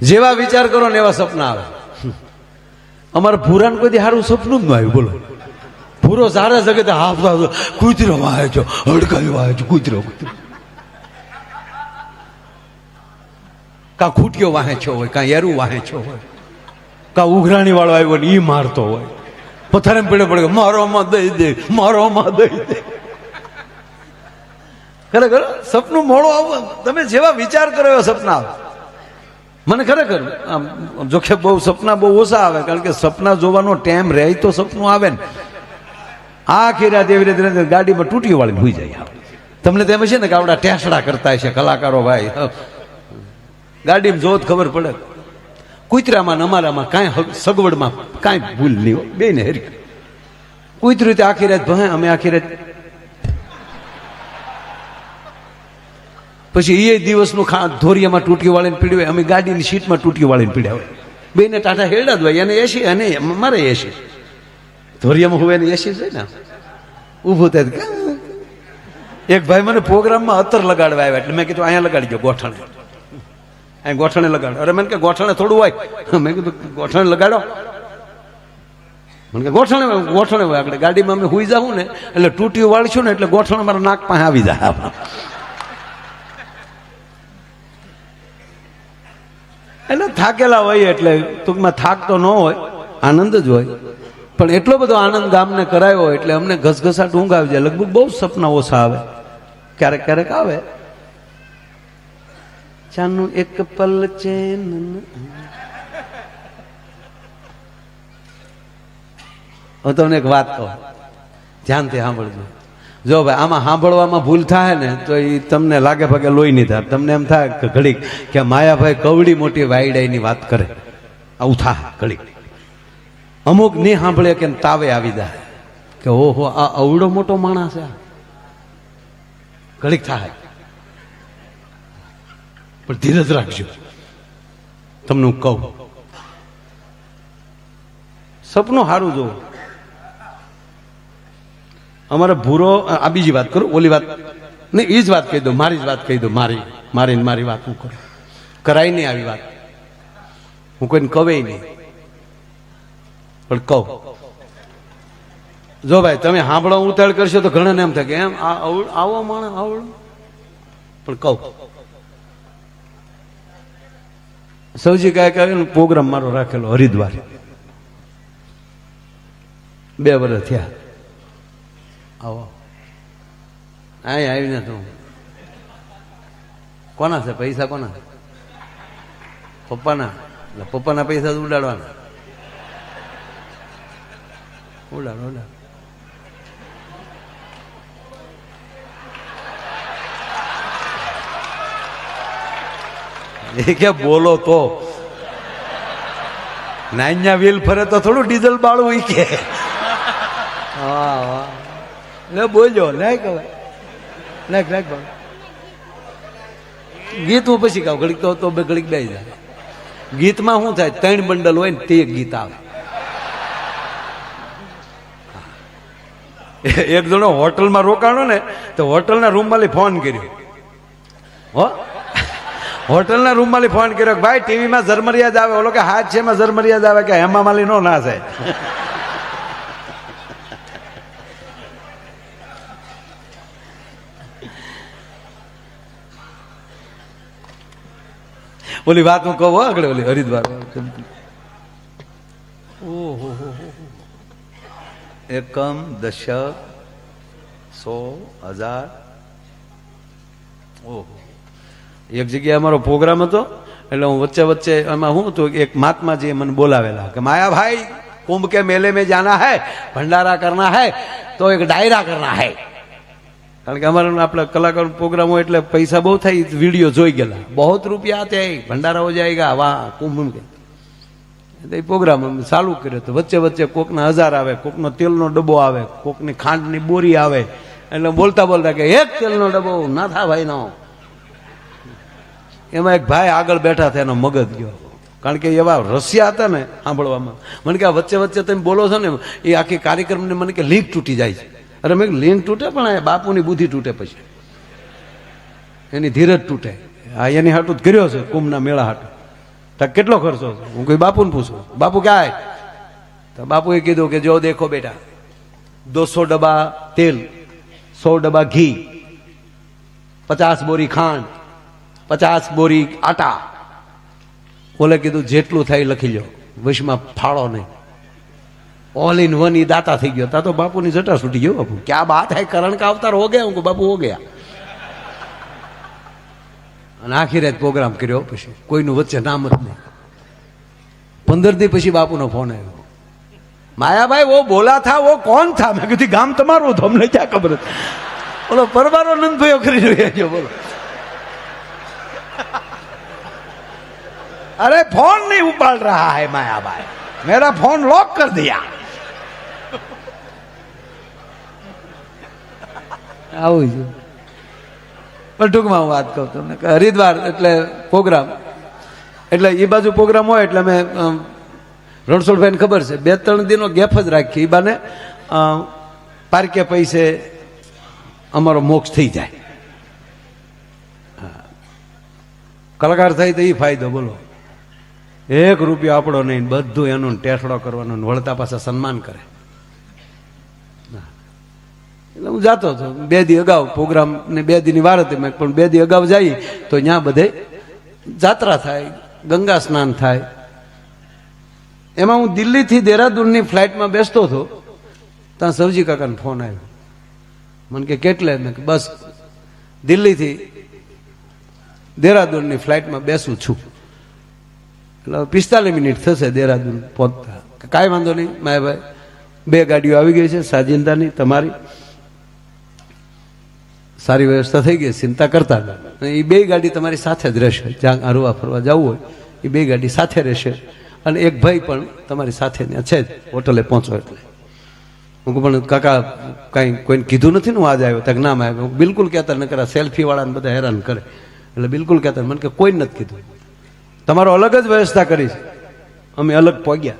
જેવા વિચાર કરો ને એવા સપના આવે. અમારા ભૂરાને કોઈ સારું સપનું જ ન આવ્યું, બોલો. ભૂરો સારા જગતે હાફ કૂતરો વાય છો, હડકાઈ વાય છો, કૂતરો કૂતરો. કા ખૂટ્યો વાહે છો હોય, કાં એરું વાહે છો હોય, કાં ઉઘરાણી વાળો આવ્યો ને એ મારતો હોય. પથારે પડે પડે મારોમાં દઈ દે મારોમાં દઈ દે. ખરેખર સપનું મોડું આવું તમે જેવા વિચાર કરો એવા સપના આવે. મને ખરેખર જોકે બહુ સપના બહુ ઓછા આવે, કારણ કે સપના જોવાનો ટાઈમ રહે તો સપનું આવે ને. આખી રાત એવી રીતે ગાડીમાં તૂટી વાળીને ભૂઈ જાય તમને તેમ છે ને કે આવડા ટેસડા કરતા છે કલાકારો ભાઈ. ગાડીમાં જોત ખબર પડે. કૂતરામાં અમારામાં કાંઈ સગવડમાં કાંઈ ભૂલ નહીં બે ને હેરી. કુતરું તે આખી રાત ભાઈ અમે આખી રાત પછી એ દિવસનું ખા ધોરિયામાં તૂટી વાળીને પીડ્યું અમે ગાડીની સીટમાં તૂટી વાળીને પીડ્યા હોય. બેને ટાટા હેડા જ હોય. એને એસી અને મારે એસી ધોરિયામાં હોય એને એસી છે ને. ઊભું થાય એક ભાઈ મને પ્રોગ્રામમાં અત્તર લગાડવા આવ્યા એટલે મેં કીધું અહીંયા લગાડી ગયો ગોઠણે. અહીં ગોઠણે લગાડો. અરે મને કે ગોઠણે થોડું હોય. મેં કીધું ગોઠણે લગાડો. મને કે ગોઠણે ગોઠણે હોય. આપણે ગાડીમાં અમે હુઈ જાઉં ને એટલે તૂટ્યું વાળશું ને એટલે ગોઠણ મારા નાક પાસે આવી જાય. એટલે થાકેલા હોય એટલે ટૂંકમાં થાક તો ન હોય, આનંદ જ હોય. પણ એટલો બધો આનંદ ગામને કરાયો એટલે અમને ઘસઘસાટ ઊંઘ આવી જાય. લગભગ બહુ સપના ઓછા આવે. ક્યારેક ક્યારેક આવે. ચાનું એક પલ ચેન હું તમને એક વાત કહું. ધ્યાનથી સાંભળજો. જો ભાઈ, આમાં સાંભળવામાં ભૂલ થાય ને, તો એ તમને લાગે ભાગે લોહી નહીં થાય તમને એમ થાય કે ઘડીક કે માયાભાઈ કવડી મોટી વાયડાઈની વાત કરે. આવું થાય ઘડીક. અમુક નહીં સાંભળે કે તાવે આવી જાય. કે ઓહો, આ અવડો મોટો માણસ છે. ઘડીક થાય પણ ધીરજ રાખજો. તમને હું કહું. સપનું સારું જોવું. અમારે ભૂરો આ બીજી વાત કરું, ઓલી વાત. નહીં એ જ વાત કહી દો મારી જ વાત કહી દો મારી મારીને મારી વાત હું કરું. કરાય નહીં આવી વાત. હું કોઈને કવે નહીં. પણ કહું. જો ભાઈ, તમે સાંભળો ઉતાળ કરશો તો ઘણાને એમ થાય કે, એમ, આ અવળ- આવો માણસ આવડો પણ કહું. સૌજી કાંઈ કહે પ્રોગ્રામ મારો રાખેલો હરિદ્વાર. બે વર્ષ થયા. આવો. અહીં આવીને તું. કોના છે? પૈસા કોના? પપ્પાના? એટલે પપ્પાના પૈસા તો ઉડાડવાના. ઉડાડ ઉડાડ. એ કે બોલો તો. નાન્યા વ્હીલ ફરે તો થોડું ડીઝલ બાળવું કે. હા હા લે બોલજો નાખ હવે. નાખ નાખ ભાઈ. ગીત હું પછી ગાઉં. ઘડીક તો બે ઘડીક બે જાય. ગીતમાં શું થાય? ત્રણ બંડલ હોય ને તે ગીત આવે. એક જણો હોટલમાં રોકાણો ને, તો હોટલના રૂમમાંથી ફોન કર્યો. હો? હોટલના રૂમમાંથી ફોન કર્યો કે, ભાઈ ટીવીમાં ઝરમરિયા આવે. ઓલો કે હાથ છે, એમાં ઝરમરિયા આવે. કે, હેમા માલી નો ના થાય. ઓલી વાત હું કહું આગળ ઓલી હરિદ્વાર ઓહો એકમ દશક સો હજાર ઓહો એક જગ્યાએ અમારો પ્રોગ્રામ હતો એટલે હું વચ્ચે વચ્ચે એમાં હું હતું એક મહાત્માજીએ મને બોલાવેલા કે માયાભાઈ કુંભ કે મેલે મેં જાના હૈ ભંડારા કરના હૈ તો એક ડાયરા કરના હૈ કારણ કે અમારા આપણે કલાકાર પ્રોગ્રામ હોય એટલે પૈસા બહુ થાય, વીડિયો જોઈ ગયેલા. બહુ રૂપિયા ત્યાં ભંડારા હો જાયગા, વાહ, કુંભ એ પ્રોગ્રામ અમે ચાલુ કર્યો તો વચ્ચે વચ્ચે કોકના હજાર આવે, કોકનો તેલનો ડબ્બો આવે, કોકની ખાંડની બોરી આવે. એટલે બોલતા બોલતા કે, એક તેલનો ડબ્બો ના થા ભાઈ નો એમાં એક ભાઈ આગળ બેઠા હતા, એનો મગજ ગયો. કારણ કે એવા રસિયા હતા ને સાંભળવામાં. મને કે વચ્ચે વચ્ચે તમે બોલો છો ને, એ આખી કાર્યક્રમની મને કે લીક તૂટી જાય છે. અરે મેં કીધું તૂટે પણ બાપુની બુદ્ધિ તૂટે પછી. એની ધીરજ તૂટે. આ એની હાટું જ કર્યો છે, કુંભના મેળા હાટું. તો કેટલો ખર્ચો હું કોઈ બાપુને પૂછું. બાપુ ક્યાં તો બાપુએ કીધું કે જો દેખો બેટા, દોસો ડબ્બા તેલ, સો ડબ્બા ઘી, પચાસ બોરી ખાંડ, પચાસ બોરી આટા. ઓલે કીધું, જેટલું થાય લખી લો વિશમાં ફાળો નહીં. ઓલ ઇન વન ઈ દાતા થઈ ગયો તા તો બાપુની જટા છૂટી ગયો બાપુ ક્યાં બાત હે કરણ કા અવતાર હો ગયા હું કહું, બાપુ હો ગયા અને આખી રાત પ્રોગ્રામ કર્યો પછી કોઈનું વચ્ચે નામ જ નહીં પંદર દી પછી બાપુનો ફોન આવ્યો માયાભાઈ વો બોલા થા વો કોણ થા મેં કીધું ગામ તમારું હતું અમને ક્યાં ખબર હતી બોલો પરબારો નંદભાઈઓ કરી રહ્યા છો બોલો अरे फोन नहीं उबाल रहा है माया भाई मेरा फोन लॉक कर दिया આવું છે. પણ ટૂંકમાં હું વાત કહું તમને હરિદ્વાર એટલે પ્રોગ્રામ. એટલે એ બાજુ પ્રોગ્રામ હોય એટલે અમે રણછોડભાઈને ખબર છે. બે ત્રણ દિનો ગેપ જ રાખીએ એ બાને. પારકે પૈસે અમારો મોક્ષ થઈ જાય. કલાકાર થાય તો એ ફાયદો, બોલો. એક રૂપિયો આપણો નહીં, બધું એનું ટેસડો કરવાનો વળતા પાછા સન્માન કરે. એટલે હું જતો હતો. બે દી અગાઉ પ્રોગ્રામ ને બે દીની વાર હતી મેં, પણ બે દી અગાઉ જઈ તો ત્યાં બધે જાત્રા થાય, ગંગા સ્નાન થાય. એમાં હું દિલ્હીથી દેહરાદૂનની ફ્લાઇટમાં બેસતો હતો, ત્યાં સવજી કાકાનો ફોન આવ્યો. મને કે, કેટલે? મેં કે, બસ, દિલ્હીથી દેહરાદૂનની ફ્લાઇટમાં બેસું છું. એટલે પિસ્તાલીસ મિનિટ થશે દેહરાદૂન પહોંચતા. કાંઈ વાંધો નહીં માય ભાઈ બે ગાડીઓ આવી ગઈ છે, સાજિંદાની, તમારી. સારી વ્યવસ્થા થઈ ગઈ, ચિંતા કરતા હતા. એ બે ગાડી તમારી સાથે જ રહેશે. જ્યાં હરવા ફરવા જવું હોય એ બે ગાડી સાથે રહેશે. અને એક ભાઈ પણ તમારી સાથે ત્યાં છે જ, હોટલે પહોંચો એટલે. હું પણ કાકા, કાંઈ કોઈને કીધું નથી ને હું આજે આવ્યો? તક નામ આવ્યો? બિલકુલ કહેતા ન કરા સેલ્ફી વાળાને બધા હેરાન કરે. એટલે બિલકુલ કહેતા, મને કે કોઈ નથી કીધું. તમારો અલગ જ વ્યવસ્થા કરી છે. અમે અલગ પહોંચ્યા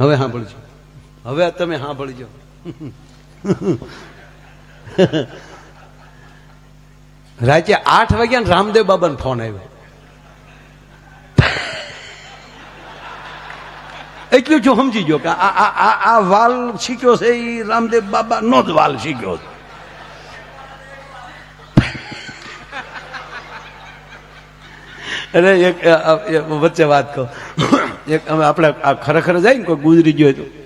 હવે સાંભળજો. હવે તમે સાંભળજો. રાતે આઠ વાગ્યા ને રામદેવ બાબાને ફોન આવ્યો. એટલું જો સમજી ગયો કે આ આ આ વાલ શીખ્યો છે એ રામદેવ બાબા નો જ વાલ શીખ્યો છે. અરે એક વચ્ચે વાત કહો એક આપણે આ ખરેખર જાય ને કોઈ ગુજરી ગયો હોય તો.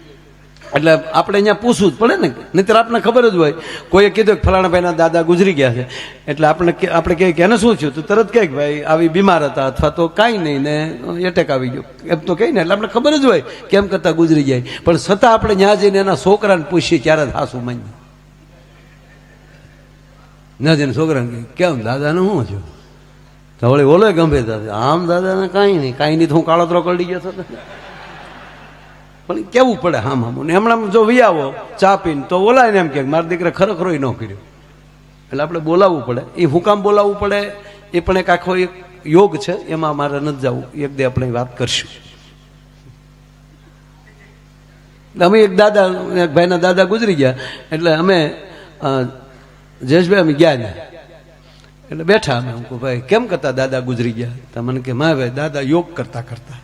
એટલે આપણે અહીંયા પૂછવું જ પડે ને. નહીતર આપણને ખબર જ હોય. કોઈએ કીધું કે ફલાણા ભાઈના દાદા ગુજરી ગયા છે. એટલે આપણે આપણે કહીએ કે એને શું થયું? તો તરત કહે કે ભાઈ, આવી બીમાર હતા અથવા તો કાંઈ નહીં ને એટેક આવી ગયો. એમ તો કહી ને એટલે આપણે ખબર જ હોય કેમ કરતાં ગુજરી જાય પણ છતાં આપણે ત્યાં જઈને એના છોકરાને પૂછીએ ત્યારે જ હાસું માની. ના જઈને છોકરાને કેમ દાદાને શું થયું? તો વળી ઓલો ગંભીર દાદા આમ દાદાને કાંઈ નહીં. કાંઈ નહીં તો હું કાળોતરો કરડી ગયો હતો પણ કેવું પડે હામ હામ? ને હમણાં જો વિયાવો ચા પીને, તો બોલાય ને એમ કે, મારા દીકરા ખરેખર ન કર્યો. એટલે આપણે બોલાવવું પડે. એ હું કામ બોલાવવું પડે? એ પણ એક આખો એક યોગ છે. એમાં મારે નથી જવું. એક દે આપણે વાત કરશું. અમે એક દાદા, એક ભાઈના દાદા ગુજરી ગયા. એટલે અમે જયેશભાઈ અમે ગયા ને એટલે બેઠા અમે. હું ભાઈ, કેમ કરતા દાદા ગુજરી ગયા? તો મને કે મા ભાઈ, દાદા યોગ કરતા કરતા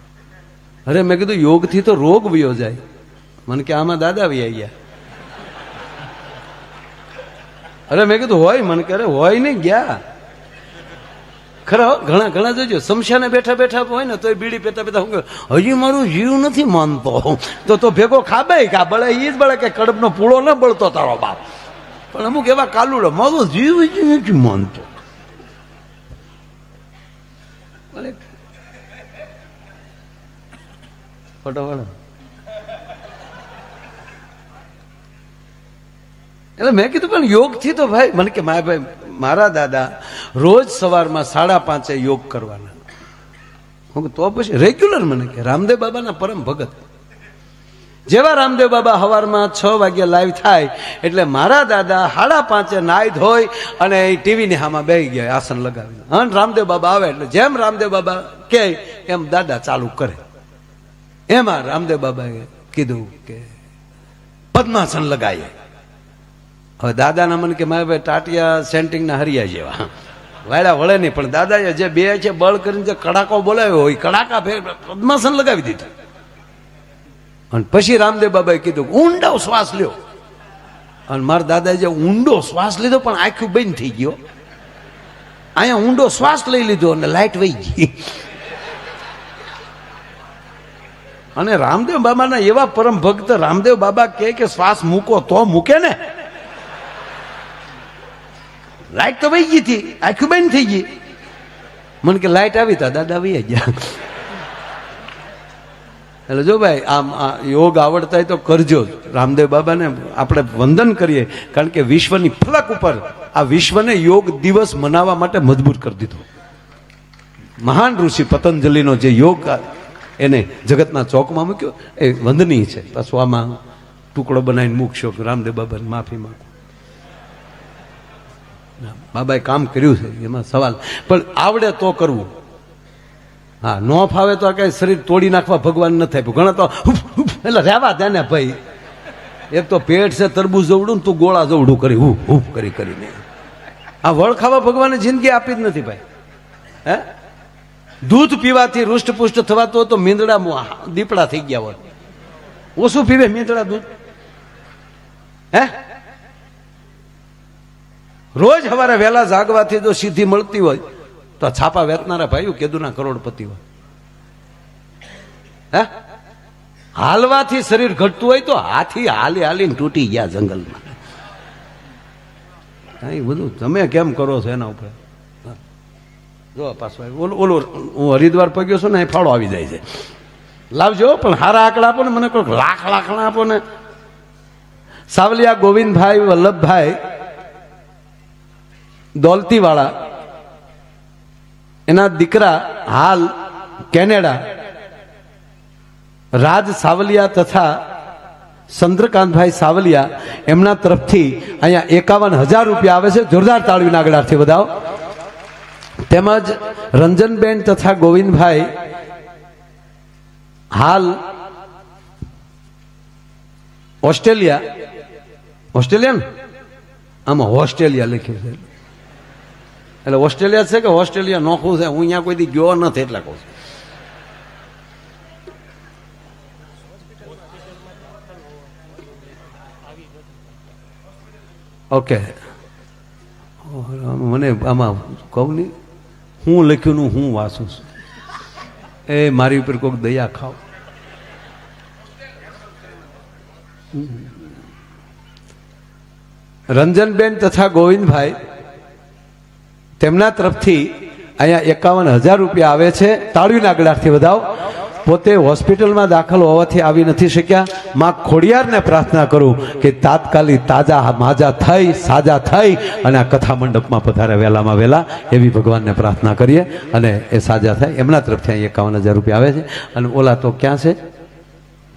અરે મેં કીધું, યોગથી તો રોગ વયો જાય. મને કે આમાં દાદા વયા ગયા. અરે મેં કીધું, હોય? મને કે, અરે હોય નહીં, ગયા. ખરા ઘણા ઘણા જોજો સમશાને બેઠા બેઠા હોય ને તો બીડી પેતા પેતા હું હજી મારું જીવ નથી માનતો. તો તો ભેગો ખાબે કા બળે એ જ બળે કે કડબનો પૂળો ન બળતો તારો બાપ. પણ અમુક એવા કાલુડો, મારો જીવ જ નથી માનતો ભલે ફોટો પડો એટલે મેં કીધું, પણ યોગથી તો ભાઈ, મને કે મારા ભાઈ, મારા દાદા રોજ સવારમાં સાડા પાંચે યોગ કરવાના. હું તો પછી રેગ્યુલર મને કે, રામદેવ બાબાના પરમ ભગત. જેવા રામદેવ બાબા સવારમાં છ વાગ્યા લાઈવ થાય, એટલે મારા દાદા સાડા પાંચે નાઈ ધોઈ અને એ ટીવીની હામાં બે ગયા, આસન લગાવીને. અને રામદેવ બાબા આવે, એટલે જેમ રામદેવ બાબા કહે, એમ દાદા ચાલુ કરે. એમાં રામદેવ બાબાએ કીધું કે પદ્માસન લગાવીએ હવે દાદાના મને કે મારે ભાઈ ટાટિયા સેન્ટિંગના હરિયા જેવા. વાયડા વળે નહીં, પણ દાદાએ જે બે છે બળ કરીને જે કડાકો બોલાવ્યો હોય કડાકા ફેર પદ્માસન લગાવી દીધું. અને પછી રામદેવ બાબાએ કીધું ઊંડો શ્વાસ લ્યો. અને મારા દાદાએ જે ઊંડો શ્વાસ લીધો, પણ આખું બંધ થઈ ગયો. અહીંયા ઊંડો શ્વાસ લઈ લીધો અને લાઈટ વહી ગઈ. અને રામદેવ બાબાના એવા પરમ ભક્ત રામદેવ બાબા કહે કે શ્વાસ મૂકો તો મૂકે ને. લાઈટ તો વહી ગઈ હતી, આખું બંધ થઈ ગઈ. મને કે લાઈટ આવી તા, દાદા વહી ગયા. એટલે જો ભાઈ, આમ યોગ આવડતા હોય તો કરજો. રામદેવ બાબાને આપણે વંદન કરીએ, કારણ કે વિશ્વની ફલક ઉપર આ વિશ્વને યોગ દિવસ મનાવવા માટે મજબૂર કરી દીધો. મહાન ઋષિ પતંજલિનો જે યોગ એને જગતના ચોકમાં મૂક્યો. એ વંદનીય છે. પાછું આમાં ટુકડો બનાવીને મૂકશો રામદેવ બાબાને માફી માંગો. બાબાએ કામ કર્યું છે, એમાં સવાલ. પણ આવડે તો કરવું. હા, ન ફાવે તો આ કઈ શરીર તોડી નાખવા ભગવાન ન થાય. ઘણા તો એટલે રહેવા દે ને ભાઈ. એક તો પેટ છે તરબૂજ જવડું તું ગોળા જવડું કરી હું હું કરી કરીને. આ વળ ખાવા ભગવાને જિંદગી આપી જ નથી ભાઈ. હે? દૂધ પીવાથી રૂષ્ટપુષ્ટ થવાતું હોય તો મીંદડા દીપડા થઈ ગયા હોય. ઓછું પીવે મીંદડા દૂધ? હે? રોજ સવારે વહેલા જાગવાથી જો સિદ્ધિ મળતી હોય, તો છાપા વેચનારા ભાઈઓ કેદુના કરોડપતિ હોય. હે? હાલવાથી શરીર ઘટતું હોય તો હાથી હાલી હાલીને તૂટી ગયા જંગલમાં. એ બધું તમે કેમ કરો છો એના ઉપર. જો, પાછો ઓલું, ઓલો, હું હરિદ્વાર પગ્યો છું ને, અહીં ફાળો આવી જાય છે. લાવજો, પણ હારા આંકડા આપો ને, મને કોઈક લાખ લાખણા આપો ને. સાવલિયા ગોવિંદભાઈ, વલ્લભભાઈ, દોલતીવાળા, એના દીકરા હાલ કેનેડા, રાજ સાવલિયા તથા ચંદ્રકાંતભાઈ સાવલિયા, એમના તરફથી અહીંયા એકાવન હજાર રૂપિયા આવે છે. જોરદાર તાળવી આગળથી બધાઓ તેમજ રંજનબેન તથા ગોવિંદભાઈ હાલ ઓસ્ટ્રેલિયા ઓસ્ટ્રેલિયા ને આમાં ઓસ્ટ્રેલિયા લખ્યું છે. એટલે ઓસ્ટ્રેલિયા છે કે ઓસ્ટ્રેલિયા નોખું છે? હું અહીંયા કોઈ દી ગયો નથી એટલે કહું છું. ઓકે. મને આમાં કહું નહીં. હું લખ્યું, હું વાંચું છું. એ, મારી ઉપર કોઈક દયા ખાવ રંજનબેન તથા ગોવિંદભાઈ તેમના તરફથી અહીંયા એકાવન હજાર રૂપિયા આવે છે. તાળીના આગળથી વધાવ. પોતે હોસ્પિટલમાં દાખલ હોવાથી આવી નથી શક્યા. માં ખોડિયારને પ્રાર્થના કરું કે તાત્કાલિક તાજા માજા થઈ, સાજા થઈ અને આ કથા મંડપમાં પધારે વહેલામાં વહેલા એવી ભગવાનને પ્રાર્થના કરીએ અને એ સાજા થાય. એમના તરફથી અહીં એકાવન હજાર રૂપિયા આવે છે. અને ઓલા તો ક્યાં છે?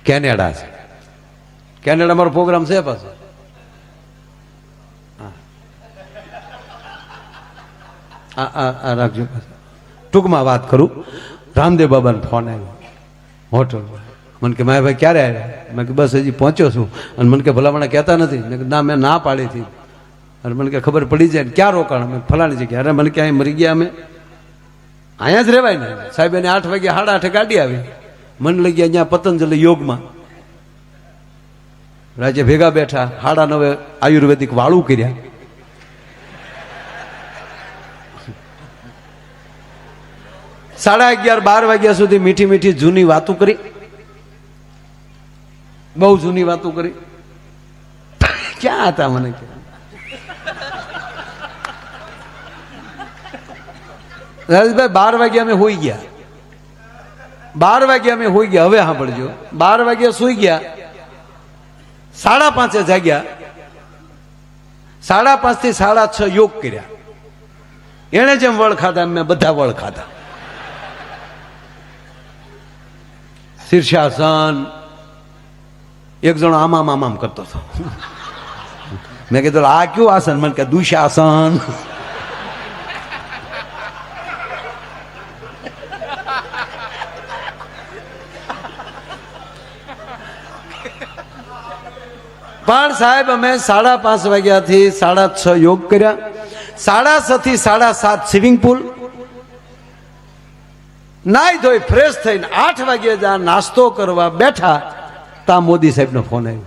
કેનેડા છે. કેનેડા મારો પ્રોગ્રામ છે પાછો. રાખજો ટૂંકમાં વાત કરું. રામદેવ બાબાનો ફોન આવ્યો. હોટલમાં મને કે મારા ભાઈ ક્યારે આવ્યા? મેં કે, બસ હજી પહોંચ્યો છું. અને મને કે, ભલામણા કહેતા નથી. મેં કે, ના, મેં ના પાડી હતી. અને મને કે, ખબર પડી જાય ક્યાં રોકાણ? અમે ફલાણી જગ્યાએ. અરે, મને ક્યાંય મરી ગયા અમે. અહીંયા જ રહેવાય ને? સાહેબ, એને આઠ વાગે સાડા આઠે ગાડી આવી. મને લઈ ગયા અહીંયા પતંજલિ યોગમાં. રાજ્ય ભેગા બેઠા સાડા નવે આયુર્વેદિક વાળું કર્યા. સાડા અગિયાર, બાર વાગ્યા સુધી મીઠી મીઠી જૂની વાતો કરી. બહુ જૂની વાતો કરી. ક્યાં હતા મને કે? રાજેશભાઈ બાર વાગ્યા અમે હોઈ ગયા. બાર વાગ્યા અમે હોઈ ગયા. હવે સાંભળજો. બાર વાગ્યા સુઈ ગયા. સાડા પાંચે જાગ્યા. સાડા પાંચથી સાડા છ યોગ કર્યા. એણે જેમ વળ ખાધા, એમ મેં બધા વળ ખાધા. શીર્ષાસન એક જણો આમ આમ આમ આમ કરતો હતો મેં કીધું આ કયું આસન મને કે દુશાસન પણ સાહેબ અમે સાડા પાંચ વાગ્યાથી સાડા છ યોગ કર્યા સાડા છ થી સાડા સાત સ્વિમિંગ પુલ નાઈ ધોઈ ફ્રેશ થઈને આઠ વાગે જ્યાં નાસ્તો કરવા બેઠા તા મોદી સાહેબનો ફોન આવ્યો.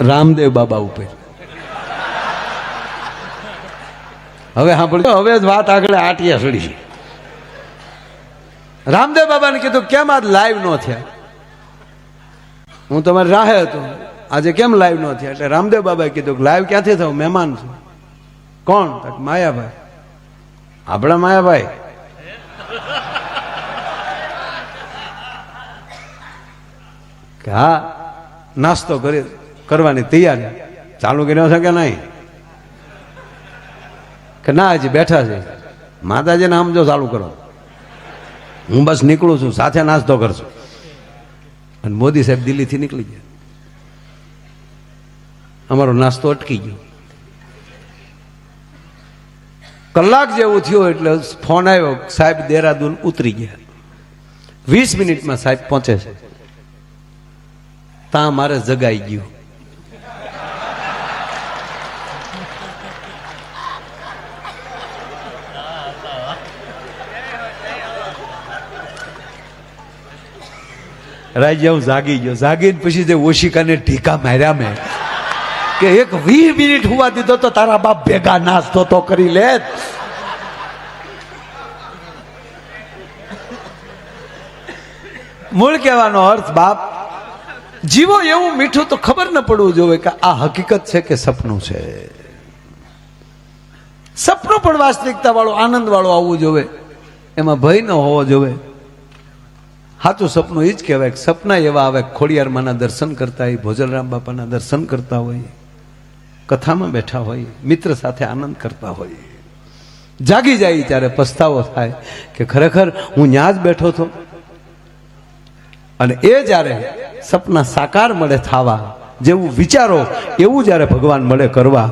રામદેવ બાબા ઉપર. હવે સાંભળ્યો હવે જ વાત આગળ આટી સડી. રામદેવ બાબાને કીધું, કેમ આજ લાઈવ નો થયા? હું તમારી રાહે હતો. આજે કેમ લાઈવ ન થયા? એટલે રામદેવ બાબાએ કીધું કે લાઈવ ક્યાંથી થયું મહેમાન છું. કોણ? માયાભાઈ. આપણા માયાભાઈ. હા, નાસ્તો કરી કરવાની તૈયારી. ચાલુ કર્યો છે કે નહીં? કે ના, હજી બેઠા છે. માતાજીને આમ જો ચાલુ કરો. હું બસ નીકળું છું, સાથે નાસ્તો કરશું. અને મોદી સાહેબ દિલ્હીથી નીકળી ગયા. અમારો નાસ્તો અટકી ગયો. કલાક જેવું થયું એટલે ફોન આવ્યો, સાહેબ દેહરાદૂન ઉતરી ગયા. વીસ મિનિટમાં સાહેબ પહોંચે છે. ત્યાં મારે જગાઈ ગયું. રાજ્ય હું જાગી ગયો. જાગીને પછી જે ઓશિકાને ઢીકા માર્યા મેં. કે એક વી મિનિટ હોવા દીધો તો તારા બાપ ભેગા નાસ્તો તો કરી લે મૂળ કહેવાનો અર્થ, બાપ, જીવો એવું મીઠું તો ખબર ન પડવું જોઈએ કે આ હકીકત છે કે સપનું છે. સપનું પણ વાસ્તવિકતા વાળું આનંદ વાળું આવવું જોઈએ. એમાં ભય ન હોવો જોવે સાચું સપનું એ જ કહેવાય સપના એવા આવે ખોડિયાર ખોડિયારમાંના દર્શન કરતા હોય ભોજલરામ બાપાના દર્શન કરતા હોય. કથામાં બેઠા હોય, મિત્ર સાથે આનંદ કરતા હોય. જાગી જાય ત્યારે પસ્તાવો થાય કે ખરેખર હું ત્યાં જ બેઠો હતો. અને એ જ્યારે સપના સાકાર મળે થાવા જેવું વિચારો, એવું જ્યારે ભગવાન મળે કરવા